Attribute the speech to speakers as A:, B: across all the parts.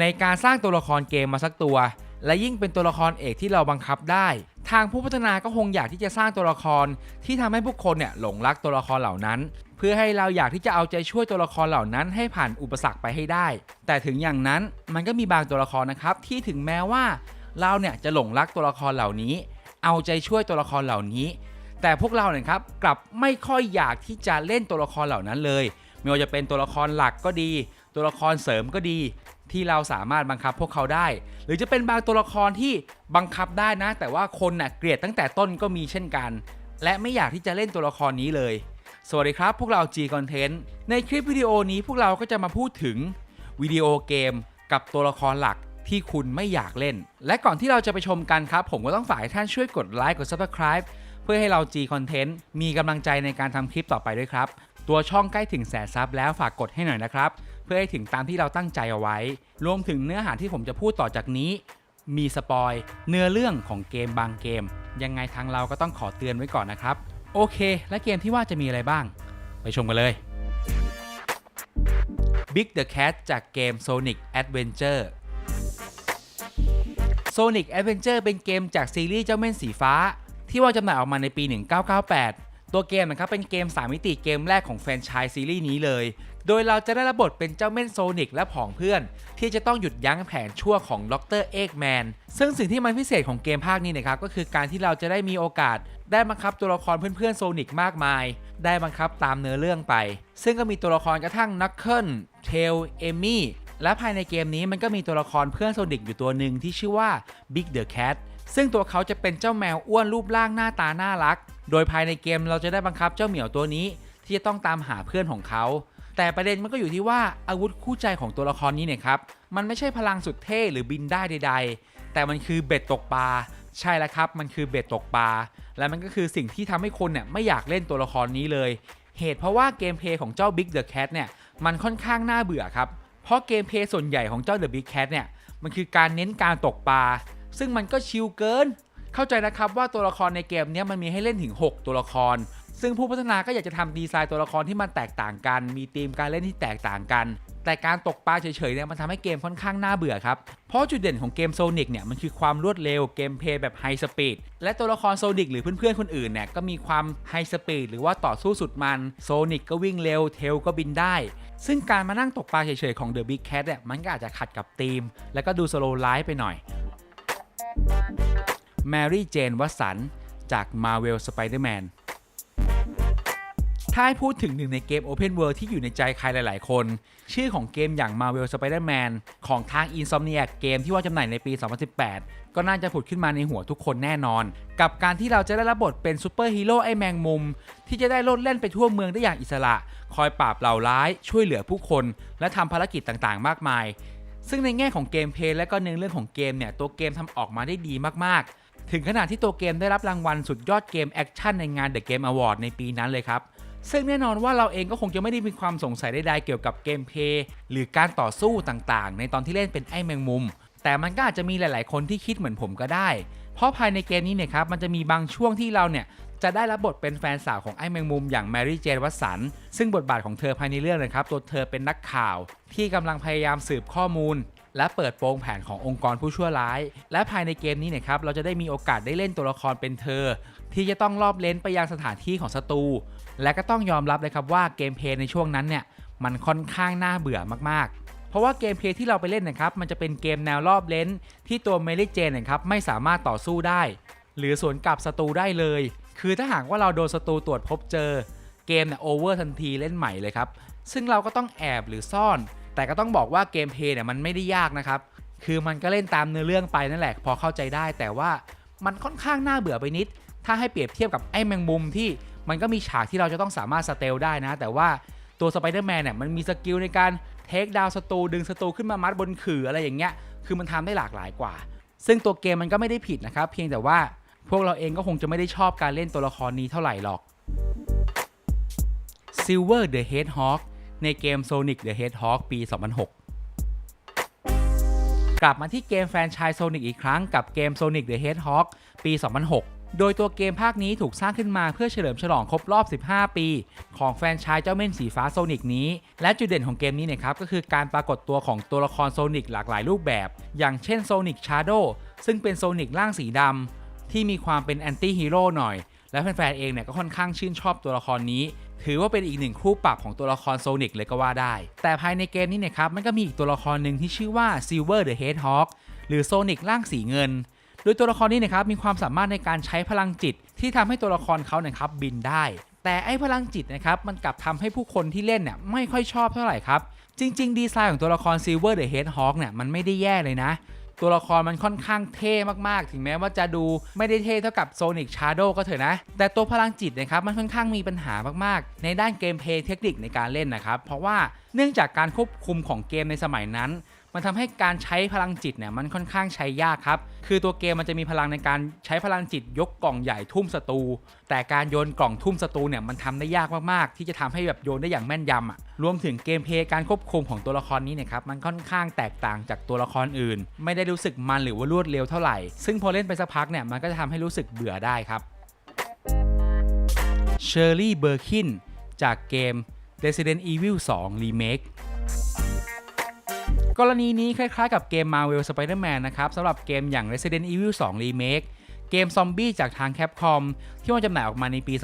A: ในการสร้างตัวละครเกมมาสักตัว และยิ่งเป็นตัวละครเอกที่เราบังคับได้ ทางผู้พัฒนาก็คงอยากที่จะสร้างตัวละครที่ทำให้ผู้คนเนี่ยหลงรักตัวละครเหล่านั้น เพื่อให้เราอยากที่จะเอาใจช่วยตัวละครเหล่านั้น ให้ผ่านอุปสรรคไปให้ได้ แต่ถึงอย่างนั้นมันก็มีบางตัวละครนะครับที่ถึงแม้ว่าเราเนี่ยจะหลงรักตัวละครเหล่านี้ เอาใจช่วยตัวละครเหล่านี้ แต่พวกเราเนี่ยครับกลับไม่ค่อยอยากที่จะเล่นตัวละครเหล่านั้นเลย ไม่ว่าจะเป็นตัวละครหลักก็ดี ตัวละครเสริมก็ดี ที่เราสามารถบังคับพวกเขาได้ หรือจะเป็นบางตัวละครที่บังคับได้นะ แต่ว่าคนน่ะเกลียดตั้งแต่ต้นก็มีเช่นกัน และไม่อยากที่จะเล่นตัวละครนี้เลย สวัสดีครับพวกเรา G Content ในคลิปวิดีโอนี้พวกเราก็จะมาพูดถึงวิดีโอเกม กับตัวละครหลักที่คุณไม่อยากเล่น และก่อนที่เราจะไปชมกันครับ ผมก็ต้องฝากให้ท่านช่วยกดไลค์กด Subscribe เพื่อให้เรา G Content มีกำลังใจในการทำคลิปต่อไปด้วยครับ ตัวช่องใกล้ถึงแสนซับแล้วฝากกดให้หน่อยนะครับ เพื่อให้ถึงตามที่เราตั้งใจเอาไว้ รวมถึงเนื้อหาที่ผมจะพูดต่อจากนี้ มีสปอยเนื้อเรื่องของเกมบางเกม ยังไงทางเราก็ต้องขอเตือนไว้ก่อนนะครับ โอเค และเกมที่ว่าจะมีอะไรบ้าง ไปชมกันเลย Big the Cat จากเกม Sonic Adventure Sonic Adventure เป็นเกมจากซีรีส์เจ้าเม่นสีฟ้า ที่ว่าจำหน่ายออกมาในปี 1998 ตัวเกมนะครับเป็นเกม 3 มิติเกมแรกของแฟรนไชส์ซีรีส์นี้เลย โดยเราจะได้รับบทเป็นเจ้าเม่นโซนิกและผองเพื่อน ที่จะต้องหยุดยั้งแผนชั่วของดรเอ็กแมนซึ่งสิ่งที่มันพิเศษของเกมภาคนี้นะครับก็คือการที่เราจะได้มีโอกาส ได้บังคับตัวละครเพื่อนๆโซนิกมากมาย ได้บังคับตามเนื้อเรื่องไป ซึ่งก็มีตัวละครกระทั่งนักเคิลเทลเอมี่และภายในเกมนี้มันก็มีตัวละครเพื่อนโซนิกอยู่ตัวหนึ่งที่ชื่อว่า Big the Cat ซึ่งตัวเขาจะเป็นเจ้าแมวอ้วนรูปร่างหน้าตาน่ารัก โดยภายในเกมเราจะได้บังคับเจ้าเหมียวตัวนี้ ที่จะต้องตามหาเพื่อนของเขา แต่ประเด็นมันก็อยู่ที่ว่าอาวุธคู่ใจของตัวละครนี้เนี่ยครับ มันไม่ใช่พลังสุดเท่หรือบินได้ใด ๆ แต่มันคือเบ็ดตกปลาใช่แล้วครับ มันคือเบ็ดตกปลา และมันก็คือสิ่งที่ทำให้คนเนี่ยไม่อยากเล่นตัวละครนี้เลย เหตุเพราะว่าเกมเพย์ของเจ้า Big the Cat เนี่ย มันค่อนข้างน่าเบื่อครับ เพราะเกมเพย์ส่วนใหญ่ของเจ้า The Big Cat เนี่ย มันคือการเน้นการตกปลา ซึ่งมันก็ชิลเกิน เข้าใจนะครับว่าตัวละครในเกมนี้มันมีให้เล่นถึง 6 ตัวละคร ซึ่งผู้พัฒนาก็อยากจะทำดีไซน์ตัวละครที่มันแตกต่างกัน มีธีมการเล่นที่แตกต่างกัน แต่การตกปลาเฉยๆเนี่ยมันทำให้เกมค่อนข้างน่าเบื่อครับ เพราะจุดเด่นของเกมโซนิกเนี่ยมันคือความรวดเร็วเกมเพลย์แบบไฮสปีดและตัวละครโซนิกหรือเพื่อนๆคนอื่นเนี่ยก็มีความไฮสปีดหรือว่าต่อสู้สุดมันโซนิกก็วิ่งเร็วเทลก็บินได้ซึ่งการมานั่งตกปลาเฉยๆของ The Big Cat เนี่ยมันก็อาจจะขัดกับธีม แล้วก็ดูสโลว์ไลฟ์ไปหน่อย แมรี่เจนวัสันจาก Marvel Spider-Man ถ้าให้พูดถึงหนึ่งในเกม Open World ที่อยู่ในใจใครหลาย ๆ คน ชื่อของเกมอย่าง Marvel Spider-Man ของทาง Insomniac เกมที่ว่าจำหน่ายในปี 2018 ก็น่าจะผุดขึ้นมาในหัวทุกคนแน่นอน กับการที่เราจะได้รับบทเป็นซูเปอร์ฮีโร่ไอแมงมุม ที่จะได้โลดเล่นไปทั่วเมืองได้อย่างอิสระ คอยปราบเหล่าร้าย ช่วยเหลือผู้คน และทำภารกิจต่าง ๆ มากมาย ซึ่งในแง่ของเกมเพลย์และก็เนื้อเรื่องของเกมเนี่ยตัวเกมทำออกมาได้ดีมาก ๆ ถึงขนาดที่ตัวเกมได้รับรางวัลสุดยอดเกมแอคชั่นในงาน The Game Award ในปีนั้นเลยครับ ซึ่งแน่นอนว่าเราเองก็คงจะไม่ได้มีความสงสัยใดๆเกี่ยวกับเกมเพย์หรือการต่อสู้ต่างๆ ในตอนที่เล่นเป็นไอ้แมงมุม แต่มันก็อาจจะมีหลาย ๆ คนที่คิดเหมือนผมก็ได้ เพราะภายในเกมนี้เนี่ยครับมันจะมีบางช่วงที่เราเนี่ยจะได้รับบทเป็นแฟนสาวของไอ้แมงมุมอย่างแมรี่เจนวัตสันซึ่งบทบาทของเธอภายในเรื่องนะครับตัวเธอเป็นนักข่าว ที่กำลังพยายามสืบข้อมูล และเปิดโปงแผนขององค์กรผู้ชั่วร้าย และภายในเกมนี้เนี่ยครับเราจะได้มีโอกาสได้เล่นตัวละครเป็นเธอ ที่จะต้องรอบเลนไปยังสถานที่ของศัตรูและก็ต้องยอมรับเลยครับว่าเกมเพลย์ในช่วงนั้นเนี่ยมันค่อนข้างน่าเบื่อมากๆ เพราะว่าเกมเพลย์ที่เราไปเล่นนะครับมันจะเป็นเกมแนวรอบเลนที่ตัวเมลิเจนนะครับไม่สามารถต่อสู้ได้ หรือสวนกลับศัตรูได้เลย คือถ้าหากว่าเราโดนศัตรูตรวจพบเจอ เกมเนี่ยโอเวอร์ทันทีเล่นใหม่เลยครับซึ่งเราก็ต้องแอบหรือซ่อน แต่ก็ต้องบอกว่าเกมเพลย์เนี่ยมันไม่ได้ยากนะครับ คือมันก็เล่นตามเนื้อเรื่องไปนั่นแหละ พอเข้าใจได้ แต่ว่ามันค่อนข้างน่าเบื่อไปนิด ถ้าให้เปรียบเทียบกับไอ้แมงมุมที่มันก็มีฉากที่เราจะต้องสามารถสเตลได้นะ แต่ว่าตัวสไปเดอร์แมนเนี่ยมันมีสกิลในการเทคดาวศัตรูดึงศัตรูขึ้นมามัดบนขื่ออะไรอย่างเงี้ย คือมันทำได้หลากหลายกว่า ซึ่งตัวเกมมันก็ไม่ได้ผิดนะครับ เพียงแต่ว่าพวกเราเองก็คงจะไม่ได้ชอบการเล่นตัวละครนี้เท่าไหร่หรอก Silver the Hedgehog ในเกม Sonic the Hedgehog ปี 2006 กลับมาที่เกมแฟรนไชส์ Sonic อีกครั้งกับเกม Sonic the Hedgehog ปี 2006 โดยตัวเกมภาคนี้ถูกสร้างขึ้นมาเพื่อเฉลิมฉลองครบรอบ 15 ปี ของแฟนชายเจ้าเม่นสีฟ้าโซนิกนี้ และจุดเด่นของเกมนี้เนะครับก็คือการปรากฏตัวของตัวละครโซนิกหลากหลายรูปแบบ อย่างเช่นโซนิกชาร์โดซึ่งเป็นโซนิกร่างสีดำที่มีความเป็นแอนตี้ฮีโร่หน่อย และแฟนๆเองเนี่ยก็ค่อนข้างชื่นชอบตัวละครนี้ ถือว่าเป็นอีกหนึ่งคู่ปรับของตัวละครโซนิกเลยก็ว่าได้ แต่ภายในเกมนี้เนะครับมันก็มีอีกตัวละครหนึ่งที่ชื่อว่า Silver the Hedgehog หรือโซนิกร่างสีเงิน โดยตัวละครนี้นะครับมีความสามารถในการใช้พลังจิต ที่ทำให้ตัวละครเขาเนะครับบินได้ แต่ไอ้พลังจิตนะครับมันกลับทำให้ผู้คนที่เล่นเนี่ยไม่ค่อยชอบเท่าไหร่ครับจริง ๆ ดีไซน์ของตัวละคร Silver the Hedgehog เนี่ยมันไม่ได้แย่เลยนะ ตัวละครมันค่อนข้างเท่มากๆ ถึงแม้ว่าจะดูไม่ได้เท่เท่ากับโซนิกชาร์โดก็เถอะนะ แต่ตัวพลังจิตนะครับมันค่อนข้างมีปัญหามากๆ ในด้านเกมเพลย์เทคนิคในการเล่นนะครับ เพราะว่าเนื่องจากการควบคุมของเกมในสมัยนั้น มันทำให้การใช้พลังจิตเนี่ยมันค่อนข้างใช้ยากครับ คือตัวเกมมันจะมีพลังในการใช้พลังจิตยกกล่องใหญ่ทุ่มศัตรู แต่การโยนกล่องทุ่มศัตรูเนี่ยมันทำได้ยากมากๆ ที่จะทำให้แบบโยนได้อย่างแม่นยำอะ รวมถึงเกมเพลย์การควบคุมของตัวละครนี้เนะครับมันค่อนข้างแตกต่างจากตัวละครอื่น ไม่ได้รู้สึกมันหรือว่ารวดเร็วเท่าไหร่ ซึ่งพอเล่นไปสักพักเนี่ยมันก็จะทำให้รู้สึกเบื่อได้ครับเชอร์รี่เบอร์คินจากเกม Resident Evil 2 Remake กรณีนี้คล้ายๆกับเกม Marvel Spider-Man นะครับสำหรับเกมอย่าง Resident Evil 2 Remake เกมซอมบี้จากทาง Capcom ที่วางจำหน่ายออกมาในปี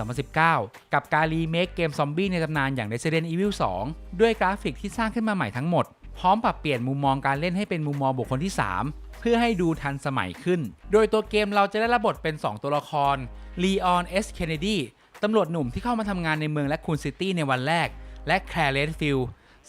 A: 2019 กับการรีเมคเกมซอมบี้ในตำนานอย่าง Resident Evil 2 ด้วยกราฟิกที่สร้างขึ้นมาใหม่ทั้งหมด พร้อมปรับเปลี่ยนมุมมองการเล่นให้เป็นมุมมองบุคคลที่ 3 เพื่อให้ดูทันสมัยขึ้น โดยตัวเกมเราจะได้รับบทเป็น 2 ตัวละคร Leon S. Kennedy ตำรวจหนุ่มที่เข้ามาทำงานในเมืองและคูนซิตี้ในวันแรก และแคลร์เลดฟิล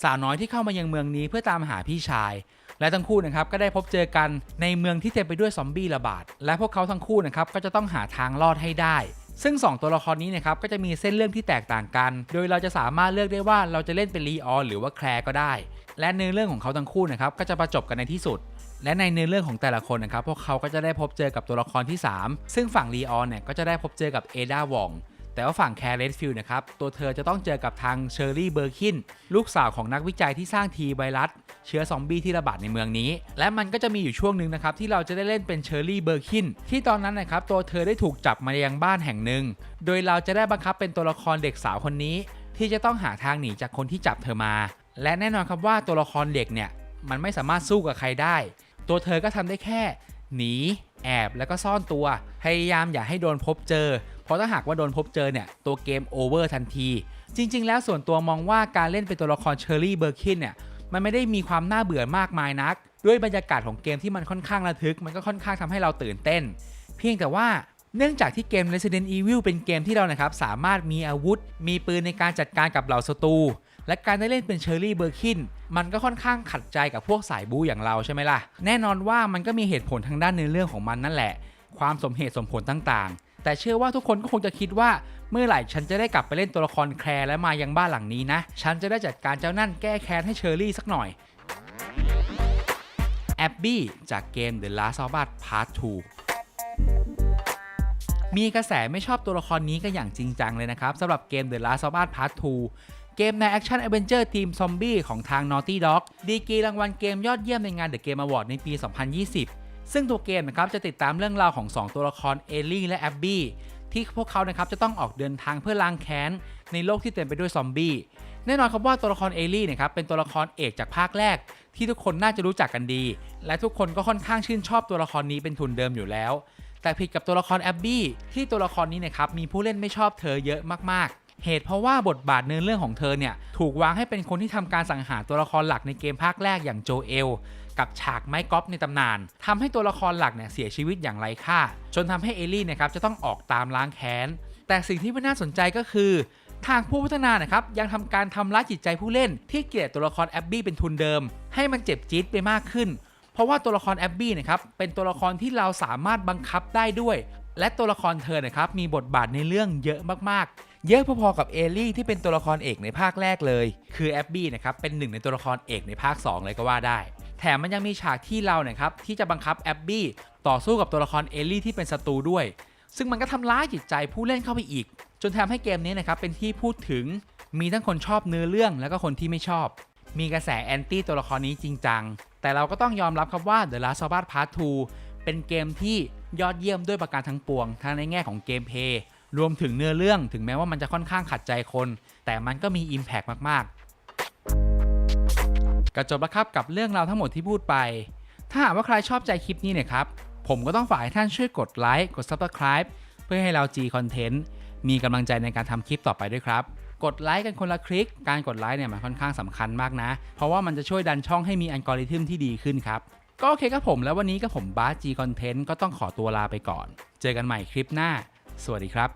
A: สาวน้อยที่เข้ามายังเมืองนี้เพื่อตามหาพี่ชาย และทั้งคู่นะครับก็ได้พบเจอกันในเมืองที่เต็มไปด้วยซอมบี้ระบาด และพวกเขาทั้งคู่นะครับก็จะต้องหาทางรอดให้ได้ ซึ่ง 2 ตัวละครนี้นะครับก็จะมีเส้นเรื่องที่แตกต่างกัน โดยเราจะสามารถเลือกได้ว่าเราจะเล่นเป็นลีออนหรือว่าแคลร์ก็ได้ และเนื้อเรื่องของเขาทั้งคู่นะครับก็จะประจบกันในที่สุดและในเนื้อเรื่องของแต่ละคนนะครับ พวกเขาก็จะได้พบเจอกับตัวละครที่ 3 ซึ่งฝั่งลีออนเนี่ยก็จะได้พบเจอกับเอดาวอง แต่ว่าฝั่งแคร์เรดฟิลด์นะครับ ตัวเธอจะต้องเจอกับทางเชอร์รี่เบอร์คิน ลูกสาวของนักวิจัยที่สร้างทีไวรัส เชื้อซอมบี้ที่ระบาดในเมืองนี้ และมันก็จะมีอยู่ช่วงหนึ่งนะครับ ที่เราจะได้เล่นเป็นเชอร์รี่เบอร์คิน ที่ตอนนั้นนะครับ ตัวเธอได้ถูกจับมายังบ้านแห่งหนึ่ง โดยเราจะได้บังคับเป็นตัวละครเด็กสาวคนนี้ ที่จะต้องหาทางหนีจากคนที่จับเธอมา และแน่นอนครับว่าตัวละครเด็กเนี่ยมันไม่สามารถสู้กับใครได้ ตัวเธอก็ทำได้แค่ หนี แอบแล้วก็ซ่อนตัว พยายามอย่าให้โดนพบเจอ ราะถ้าหากว่าโดนพบเจอเนี่ยตัวเกมโอเวอร์ทันที จริง ๆ แล้วส่วนตัวมองว่าการเล่นเป็นตัวละครเชอร์รี่เบอร์คินเนี่ยมันไม่ได้มีความน่าเบื่อมากมายนัก ด้วยบรรยากาศของเกมที่มันค่อนข้างระทึก มันก็ค่อนข้างทำให้เราตื่นเต้น เพียงแต่ว่าเนื่องจากที่เกม Resident Evil เป็นเกมที่เรานะครับสามารถมีอาวุธ มีปืนในการจัดการกับเหล่าศัตรูและการได้เล่นเป็นเชอร์รี่เบอร์คินมันก็ค่อนข้างขัดใจกับพวกสายบูอย่างเราใช่ไหมล่ะ แน่นอนว่ามันก็มีเหตุผลทางด้านเนื้อเรื่องของมันนั่นแหละ ความสมเหตุสมผลต่างๆ แต่เชื่อว่าทุกคนก็คงจะคิดว่าเมื่อไหร่ฉันจะได้กลับไปเล่นตัวละครแคร์และมายังบ้านหลังนี้นะ ฉันจะได้จัดการเจ้านั่นแก้แค้นให้เชอร์รี่สักหน่อยแอบบี้จากเกม The Last of Us Part 2 มีกระแสไม่ชอบตัวละครนี้กันอย่างจริงจังเลยนะครับสำหรับเกม The Last of Us Part 2 เกมใน Action Adventure Team Zombie ของทาง Naughty Dog ดีกรีรางวัลเกมยอดเยี่ยมในงาน The Game Award ในปี 2020 ซึ่งตัวเกมนะครับจะติดตามเรื่องราวของ 2 ตัวละครเอลลี่และแอบบี้ที่พวกเขานะครับจะต้องออกเดินทางเพื่อล้างแค้นในโลกที่เต็มไปด้วยซอมบี้แน่นอนครับว่าตัวละครเอลลี่นะครับเป็นตัวละครเอกจากภาคแรก ที่ทุกคนน่าจะรู้จักกันดี และทุกคนก็ค่อนข้างชื่นชอบตัวละครนี้เป็นทุนเดิมอยู่แล้ว แต่ผิดกับตัวละครแอบบี้ที่ตัวละครนี้นะครับมีผู้เล่นไม่ชอบเธอเยอะมากๆ เหตุเพราะว่าบทบาทเนื้อเรื่องของเธอเนี่ยถูกวางให้เป็นคนที่ทำการสังหารตัวละครหลักในเกมภาคแรกอย่างโจเอล กับฉากไม้กอล์ฟในตำนานทำให้ตัวละครหลักเนี่ยเสียชีวิตอย่างไร้ค่า จนทำให้เอลลี่นะครับจะต้องออกตามล้างแค้น แต่สิ่งที่ไม่น่าสนใจก็คือทางผู้พัฒนานะครับยังทำการทำร้ายจิตใจผู้เล่น ที่เกลียดตัวละครแอบบี้เป็นทุนเดิม ให้มันเจ็บจี๊ดไปมากขึ้น เพราะว่าตัวละครแอบบี้นะครับเป็นตัวละครที่เราสามารถบังคับได้ด้วย และตัวละครเธอนะครับมีบทบาทในเรื่องเยอะมากๆ เยอะพอๆกับเอลลี่ที่เป็นตัวละครเอกในภาคแรกเลย คือแอบบี้นะครับเป็นหนึ่งในตัวละครเอกในภาค 2 เลยก็ว่าได้ แถมมันยังมีฉากที่เราเนี่ยครับที่จะบังคับแอบบี้ต่อสู้กับตัวละครเอลลี่ที่เป็นศัตรูด้วย ซึ่งมันก็ทำร้ายจิตใจผู้เล่นเข้าไปอีก จนทำให้เกมนี้นะครับเป็นที่พูดถึงมีทั้งคนชอบเนื้อเรื่องแล้วก็คนที่ไม่ชอบ มีกระแสแอนตี้ตัวละครนี้จริงจัง แต่เราก็ต้องยอมรับครับว่า The Last of Us Part 2 เป็นเกมที่ยอดเยี่ยมด้วยประการทั้งปวง ทั้งในแง่ของเกมเพลย์รวมถึงเนื้อเรื่องถึงแม้ว่ามันจะค่อนข้างขัดใจคน แต่มันก็มี Impact มากๆ ก็จบแล้วครับกับเรื่องราวทั้งหมดที่พูดไป ถ้าหากว่าใครชอบใจคลิปนี้เนี่ยครับ ผมก็ต้องฝากให้ท่านช่วยกดไลค์กด Subscribe เพื่อให้เรา G Content มีกำลังใจในการทำคลิปต่อไปด้วยครับ กดไลค์กันคนละคลิก การกดไลค์เนี่ยมันค่อนข้างสำคัญมากนะ เพราะว่ามันจะช่วยดันช่องให้มีอัลกอริทึมที่ดีขึ้นครับ ก็โอเคครับผมแล้ววันนี้ก็ผมบาส G Content ก็ต้องขอตัวลาไปก่อน เจอกันใหม่คลิปหน้า สวัสดีครับ